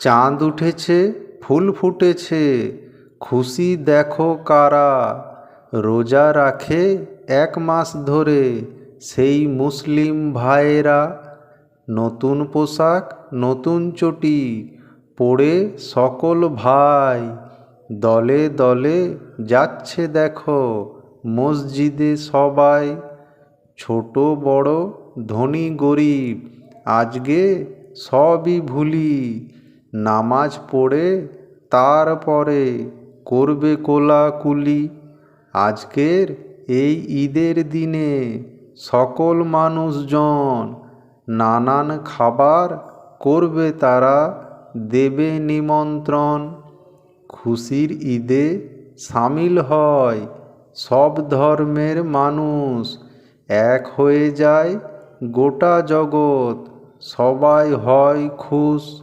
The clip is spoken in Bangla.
চাঁদ উঠেছে, ফুল ফুটেছে, খুশি দেখো কারা, রোজা রাখে এক মাস ধরে সেই মুসলিম ভাইয়েরা, নতুন পোশাক, নতুন চটি পরে সকল ভাই, দলে দলে যাচ্ছে দেখো মসজিদে সবাই, ছোট বড় ধনী গরিব, আজকে সবই ভুলি নামাজ পড়ে তারপরে করবে কোলাকুলি। আজকের এই ঈদের দিনে সকল মানুষজন নানান খাবার করবে তারা, দেবে নিমন্ত্রণ। খুশির ঈদে সামিল হয় সব ধর্মের মানুষ। এক হয়ে যায় গোটা জগৎ, সবাই হয় খুশ।